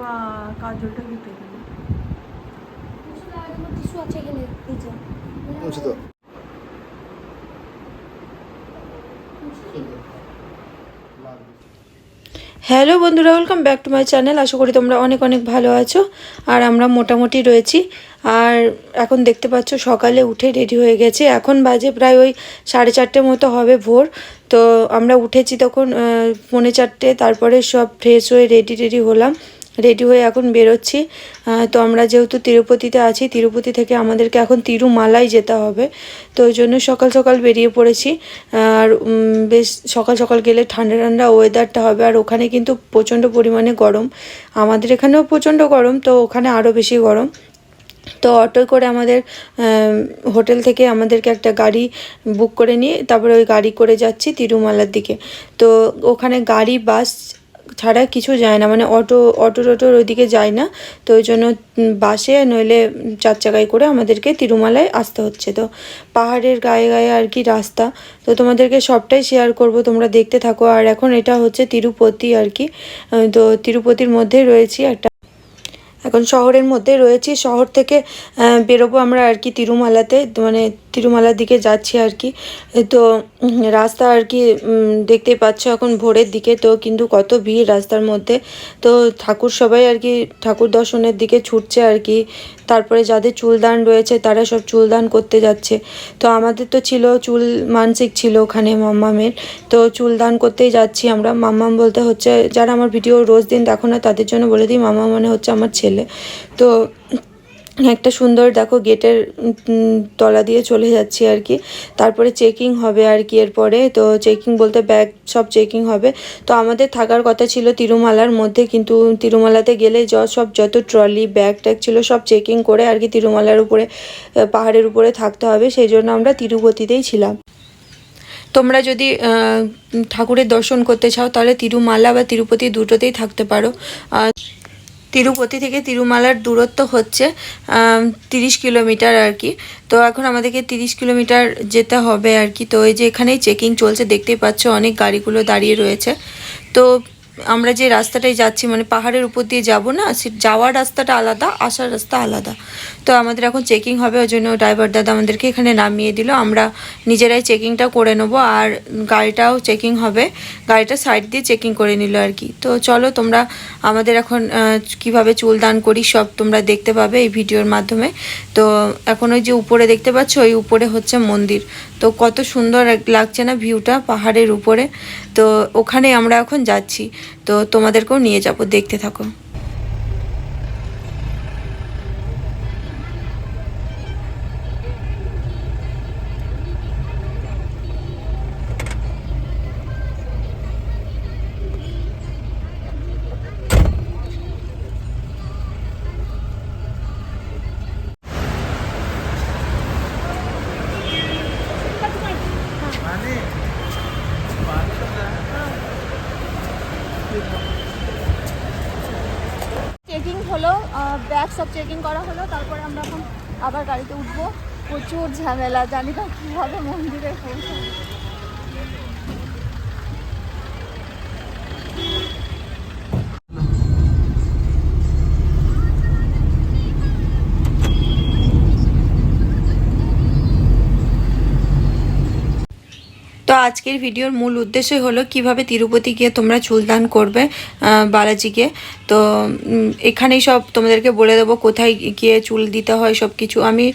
বা কাজলটা দিল টিস্যু আছে মুছে হ্যালো বন্ধুরা welcome back to my channel আশা করি তোমরা অনেক অনেক ভালো আছো আর আমরা মোটামুটি রয়েছি। আর এখন দেখতে পাচ্ছ সকালে উঠে রেডি হয়ে গেছে। এখন বাজে প্রায় ওই সাড়ে চারটে মতো হবে ভোর। তো আমরা উঠেছি তখন পৌনে চারটে তারপরে সব ফ্রেশ হয়ে রেডি রেডি হলাম। রেডি হয়ে এখন বেরোচ্ছি। তো আমরা যেহেতু তিরুপতিতে আছি, তিরুপতি থেকে আমাদেরকে এখন তিরুমালাই যেতে হবে। তো ওই জন্য সকাল সকাল বেরিয়ে পড়েছি। আর বেশ সকাল সকাল গেলে ঠান্ডা ঠান্ডা ওয়েদারটা হবে। আর ওখানে কিন্তু প্রচণ্ড পরিমাণে গরম। আমাদের এখানেও প্রচণ্ড গরম, তো ওখানে আরও বেশি গরম। তো অটো করে আমাদের হোটেল থেকে আমাদেরকে একটা গাড়ি বুক করে নিয়ে তারপরে ওই গাড়ি করে যাচ্ছি তিরুমালার দিকে। তো ওখানে গাড়ি, বাস ছাড়া কিছু যায় না। মানে অটো অটো টোটোর ওইদিকে যায় না। তো ওই জন্য বাসে নইলে চার চাকায় করে আমাদেরকে তিরুমালায় আসতে হচ্ছে। তো পাহাড়ের গায়ে গায়ে আর কি রাস্তা। তো তোমাদেরকে সবটাই শেয়ার করব, তোমরা দেখতে থাকো। আর এখন এটা হচ্ছে তিরুপতি আর কি। তো তিরুপতির মধ্যেই রয়েছি একটা। এখন শহরের মধ্যে রয়েছি। শহর থেকে বেরোবো আমরা আর কি তিরুমালাতে। মানে তিরুমালার দিকে যাচ্ছি আর কি। তো রাস্তা আর কি উম, দেখতেই পাচ্ছ এখন ভোরের দিকে। তো কিন্তু কত ভিড় রাস্তার মধ্যে। তো ঠাকুর সবাই আর কি ঠাকুর দর্শনের দিকে ছুটছে আর কি। তারপরে যাদের চুলদান রয়েছে তারা সব চুলদান করতে যাচ্ছে। তো আমাদের তো ছিল চুল মানসিক ছিল ওখানে মাম্মামের। তো চুলদান করতেই যাচ্ছি আমরা। মাম্মাম বলতে হচ্ছে যারা আমার ভিডিও রোজ দিন দেখো না তাদের জন্য বলে দিই মামা মানে হচ্ছে আমার ছেলে। তো একটা সুন্দর, দেখো, গেটের তলা দিয়ে চলে যাচ্ছি আর কি। তারপরে চেকিং হবে আর কি এরপরে। তো চেকিং বলতে ব্যাগ, সব চেকিং হবে। তো আমাদের থাকার কথা ছিল তিরুমালার মধ্যে, কিন্তু তিরুমালাতে গেলে য, সব যত ট্রলি, ব্যাগ ট্যাগ ছিল, সব চেকিং করে আর কি তিরুমালার উপরে পাহাড়ের উপরে থাকতে হবে। সেই জন্য আমরা তিরুপতিতেই ছিলাম। তোমরা যদি ঠাকুরের দর্শন করতে চাও, তাহলে তিরুমালা বা তিরুপতি দুটোতেই থাকতে পারো। তিরুপতি থেকে তিরুমালার দূরত্ব হচ্ছে তিরিশ কিলোমিটার আর কি। তো এখন আমাদেরকে তিরিশ কিলোমিটার যেতে হবে আর কি। তো এই যে এখানেই চেকিং চলছে, দেখতেই পাচ্ছ, অনেক গাড়িগুলো দাঁড়িয়ে রয়েছে। তো আমরা যে রাস্তাটায় যাচ্ছি মানে পাহাড়ের উপর দিয়ে যাব না, সে যাওয়ার রাস্তাটা আলাদা, আসার রাস্তা আলাদা। তো আমাদের এখন চেকিং হবে ওই জন্য ড্রাইভার দাদা আমাদেরকে এখানে নামিয়ে দিল। আমরা নিজেরাই চেকিংটা করে নেব, আর গাড়িটাও চেকিং হবে। গাড়িটা সাইড দিয়ে চেকিং করে নিল আর কি। তো চলো তোমরা আমাদের এখন কীভাবে চুল দান করি সব তোমরা দেখতে পাবে এই ভিডিওর মাধ্যমে। তো এখন ওই যে উপরে দেখতে পাচ্ছ, ওই উপরে হচ্ছে মন্দির। তো কত সুন্দর লাগছে না ভিউটা পাহাড়ের উপরে। তো ওখানে আমরা এখন যাচ্ছি। তো তোমাদেরকেও নিয়ে যাব দেখতে থাকো। সব চেকিং করা হলো, তারপরে আমরা এখন আবার গাড়িতে উঠবো। প্রচুর ঝামেলা, জানি না কীভাবে মন্দিরে পৌঁছাবো। তো আজকের ভিডিওর মূল উদ্দেশ্য হলো কীভাবে তিরুপতি গিয়ে তোমরা চুলদান করবে বালাজিকে। তো এখানেই সব তোমাদেরকে বলে দেবো কোথায় গিয়ে চুল দিতে হয় সব কিছু আমি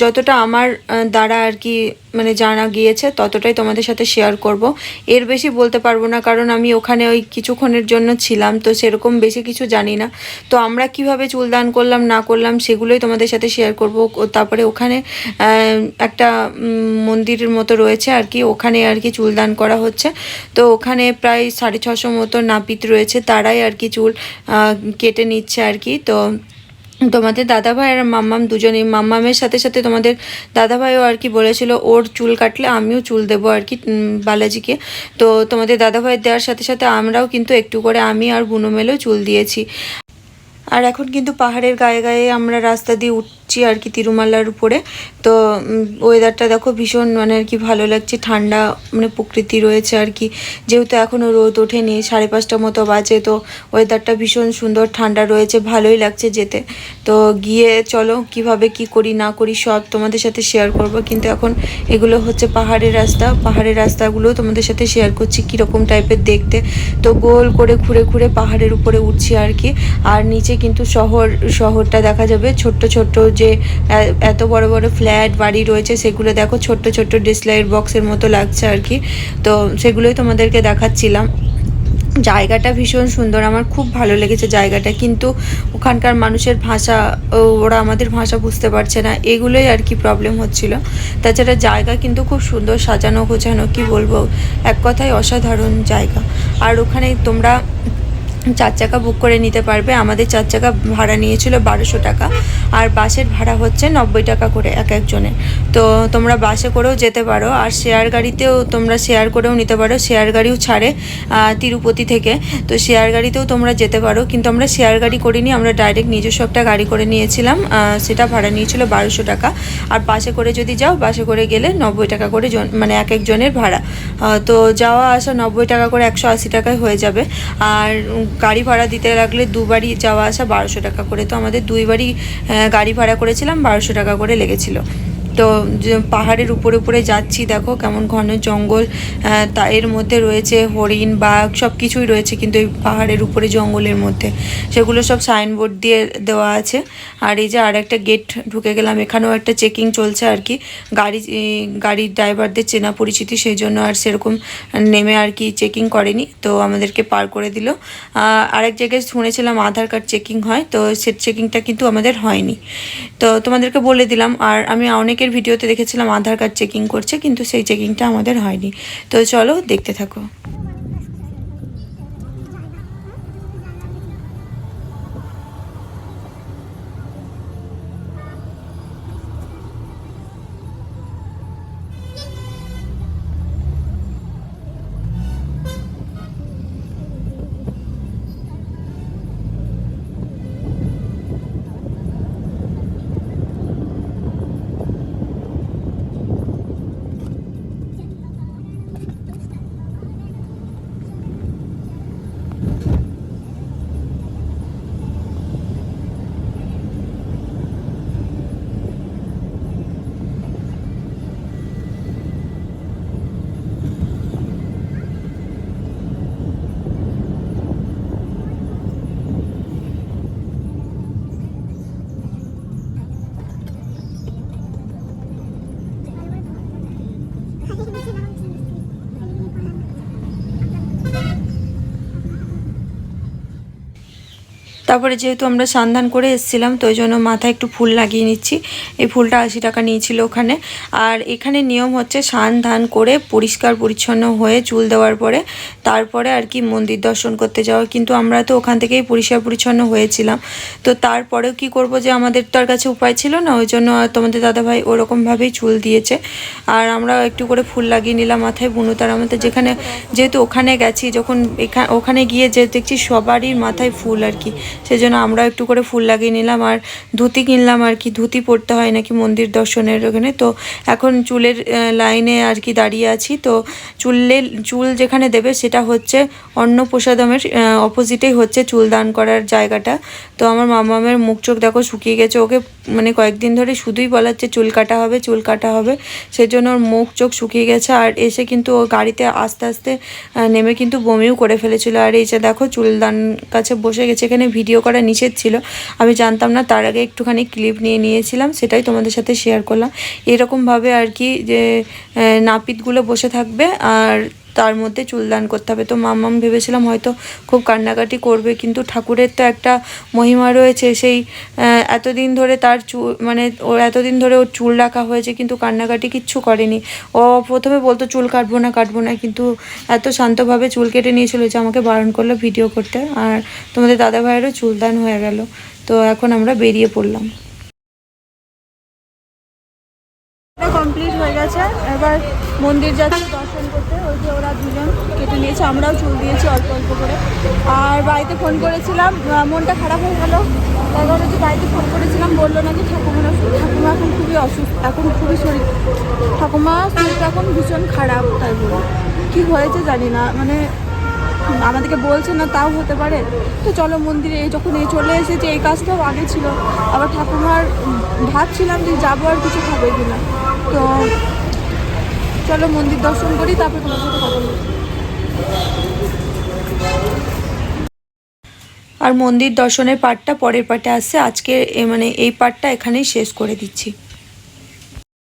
যতটা আমার দ্বারা আর কি মানে জানা গিয়েছে, ততটাই তোমাদের সাথে শেয়ার করব। এর বেশি বলতে পারব না, কারণ আমি ওখানে ওই কিছুক্ষণের জন্য ছিলাম, তো সেরকম বেশি কিছু জানি না। তো আমরা কীভাবে চুলদান করলাম, না করলাম, সেগুলোই তোমাদের সাথে শেয়ার করব। তারপরে ওখানে একটা মন্দিরের মতো রয়েছে আর কি, ওখানে আর কি চুলদান করা হচ্ছে। তো ওখানে প্রায় সাড়ে ছশো মতো নাপিত রয়েছে, তারাই আর কি চুল কেটে নিচ্ছে আর কি। তো তোমাদের দাদাভাই আর মাম্মাম দুজনেই, মাম্মামের সাথে সাথে তোমাদের দাদাভাইও আর কি বলেছিল, ওর চুল কাটলে আমিও চুল দেবো আর কি বালাজিকে। তো তোমাদের দাদাভাই দেওয়ার সাথে সাথে আমরাও কিন্তু একটু করে আমি আর বুনো মেলেও চুল দিয়েছি। আর এখন কিন্তু পাহাড়ের গায়ে গায়ে আমরা রাস্তা দিয়ে উঠ উঠছি আর কি তিরুমালার উপরে। তো ওয়েদারটা দেখো ভীষণ মানে আর কি ভালো লাগছে। ঠান্ডা মানে প্রকৃতি রয়েছে আর কি। যেহেতু এখনও রোদ ওঠেনি, সাড়ে পাঁচটা মতো বাজে, তো ওয়েদারটা ভীষণ সুন্দর, ঠান্ডা রয়েছে, ভালোই লাগছে যেতে। তো গিয়ে চলো, কীভাবে কি করি, না করি, সব তোমাদের সাথে শেয়ার করব। কিন্তু এখন এগুলো হচ্ছে পাহাড়ের রাস্তা। পাহাড়ের রাস্তাগুলো তোমাদের সাথে শেয়ার করছি কীরকম টাইপের দেখতে। তো গোল করে ঘুরে ঘুরে পাহাড়ের উপরে উঠছি আর কি। আর নিচে কিন্তু শহর, শহরটা দেখা যাবে, ছোট্ট ছোট্ট যে এত বড় বড় ফ্ল্যাট বাড়ি রয়েছে, সেগুলো দেখো, ছোট্ট ছোট্ট ডিসলাইট বক্সের মতো লাগছে আর কি। তো সেগুলোই তোমাদেরকে দেখাচ্ছিলাম। জায়গাটা ভীষণ সুন্দর, আমার খুব ভালো লেগেছে জায়গাটা। কিন্তু ওখানকার মানুষের ভাষা ওরা আমাদের ভাষা বুঝতে পারছে না, এগুলোই আর কি প্রবলেম হচ্ছিল। তাছাড়া জায়গা কিন্তু খুব সুন্দর, সাজানো গোছানো, কি বলব? এক কথায় অসাধারণ জায়গা। আর ওখানে তোমরা চার চাকা বুক করে নিতে পারবে। আমাদের চার চাকা ভাড়া নিয়েছিল বারোশো টাকা। আর বাসের ভাড়া হচ্ছে নব্বই টাকা করে এক একজনের। তো তোমরা বাসে করেও যেতে পারো। আর শেয়ার গাড়িতেও তোমরা শেয়ার করেও নিতে পারো। শেয়ার গাড়িও ছাড়ে তিরুপতি থেকে। তো শেয়ার গাড়িতেও তোমরা যেতে পারো। কিন্তু আমরা শেয়ার গাড়ি করিনি। আমরা ডাইরেক্ট নিজস্ব একটা গাড়ি করে নিয়েছিলাম। সেটা ভাড়া নিয়েছিল বারোশো টাকা। আর বাসে করে যদি যাও, বাসে করে গেলে নব্বই টাকা করে মানে এক একজনের ভাড়া। তো যাওয়া আসা নব্বই টাকা করে একশো আশি টাকায় হয়ে যাবে। আর গাড়ি ভাড়া দিতে লাগলে দুবারই যাওয়া আসা বারোশো টাকা করে। তো আমাদের দুইবারই গাড়ি ভাড়া করেছিলাম, বারোশো টাকা করে লেগেছিল। তো পাহাড়ের উপরে উপরে যাচ্ছি, দেখো কেমন ঘন জঙ্গল তা এর মধ্যে রয়েছে হরিণ, বাঘ, সব কিছুই রয়েছে কিন্তু এই পাহাড়ের উপরে জঙ্গলের মধ্যে। সেগুলো সব সাইনবোর্ড দিয়ে দেওয়া আছে। আর এই যে আর একটা গেট ঢুকে গেলাম, এখানেও একটা চেকিং চলছে আর কি। গাড়ি, গাড়ির ড্রাইভারদের চেনা পরিচিতি, সেই জন্য আর সেরকম নেমে আর কি চেকিং করেনি, তো আমাদেরকে পার করে দিল। আরেক জায়গায় শুনেছিলাম আধার কার্ড চেকিং হয়, তো সে চেকিংটা কিন্তু আমাদের হয়নি। তো তোমাদেরকে বলে দিলাম, আর আমি অনেকের ভিডিওতে দেখেছিলাম আধার কার্ড চেকিং করছে, কিন্তু সেই চেকিংটা আমাদের হয়নি। তো চলো দেখতে থাকো। তারপরে যেহেতু আমরা সান্ধান করে এসেছিলাম, তো ওই জন্য মাথায় একটু ফুল লাগিয়ে নিচ্ছি। এই ফুলটা আশি টাকা নিয়েছিল ওখানে। আর এখানে নিয়ম হচ্ছে সান ধান করে পরিষ্কার পরিচ্ছন্ন হয়ে চুল দেওয়ার পরে তারপরে আর কি মন্দির দর্শন করতে যাওয়া। কিন্তু আমরা তো ওখান থেকেই পরিষ্কার পরিচ্ছন্ন হয়েছিলাম। তো তারপরেও কি করব যে আমাদের তো আর কাছে উপায় ছিল না, ওই জন্য তোমাদের দাদাভাই ওরকমভাবেই চুল দিয়েছে। আর আমরা একটু করে ফুল লাগিয়ে নিলাম মাথায় বুনু তার আমাদের যেখানে, যেহেতু ওখানে গেছি, যখন এখা- ওখানে গিয়ে যে দেখছি সবারই মাথায় ফুল আর কি। সেজন্য আমরা একটু করে ফুল লাগিয়ে নিলাম আর ধুতি কিনলাম আর কি। ধুতি পরতে হয় নাকি মন্দির দর্শনের ওখানে। তো এখন চুলের লাইনে আর কি দাঁড়িয়ে আছি। তো চুলের চুল যেখানে দেবে সেটা হচ্ছে অন্নপ্রসাদমের অপোজিটেই হচ্ছে চুল দান করার জায়গাটা। তো আমার মামামের মুখ চোখ দেখো শুকিয়ে গেছে। ওকে মানে কয়েকদিন ধরে শুধুই বলাচ্ছে চুল কাটা হবে, চুল কাটা হবে। সেজন্য ওর মুখ চোখ শুকিয়ে গেছে। আর এসে কিন্তু ও গাড়িতে আস্তে আস্তে নেমে কিন্তু বমিও করে ফেলেছিল। আর এই যে দেখো চুলদান কাছে বসে গেছে। এখানে ভিডিও করা নিষেধ ছিল। আমি জানতাম না, তার আগে একটুখানি ক্লিপ নিয়ে নিয়েছিলাম, সেটাই তোমাদের সাথে শেয়ার করলাম। এরকমভাবে আর কি যে নাপিতগুলো বসে থাকবে আর তার মধ্যে চুলদান করতে হবে। তো মাম্মাম ভেবেছিলাম হয়তো খুব কান্নাকাটি করবে, কিন্তু ঠাকুরের তো একটা মহিমা রয়েছে। সেই এতদিন ধরে তার চুল মানে ওর এতদিন ধরে ওর চুল রাখা হয়েছে, কিন্তু কান্নাকাটি কিচ্ছু করেনি। ও প্রথমে বলতো, চুল কাটবো না কাটবো না। কিন্তু এত শান্তভাবে চুল কেটে নিয়েছিল যে আমাকে বারণ করল ভিডিও করতে। আর তোমাদের দাদা ভাইয়েরও চুলদান হয়ে গেল। তো এখন আমরা বেরিয়ে পড়লাম। কমপ্লিট হয়ে গেছে। এবার মন্দির যাচ্ছি দর্শন করতে ওই যে ওরা দুজন কেটে নিয়েছে দিয়েছে আমরাও চুল দিয়েছি অল্প অল্প করে। আর বাড়িতে ফোন করেছিলাম মনটা খারাপ হয়ে গেল। তার কারণে যে বাড়িতে ফোন করেছিলাম, বলল নাকি অসুখ ঠাকুমা এখন খুবই অসুস্থ, এখন খুবই শরীর ঠাকুমা শরীরটা এখন ভীষণ খারাপ, তাই বলে। কী হয়েছে জানি না মানে আমাদেরকে বলছে না, তাও হতে পারে। তো চলো মন্দিরে এই যখন এই চলে এসেছে, এই কাজটাও আগে ছিল। আবার ঠাকুমার ভাবছিলাম যে যাব আর কিছু খাবে কিনা। তো চলো মন্দির দর্শন করি, তারপর তোমার সাথে কথা বলব। আর মন্দির দর্শনের পার্টটা পরের পার্টে আসছে। আজকে মানে এই পার্টটা এখানেই শেষ করে দিচ্ছি।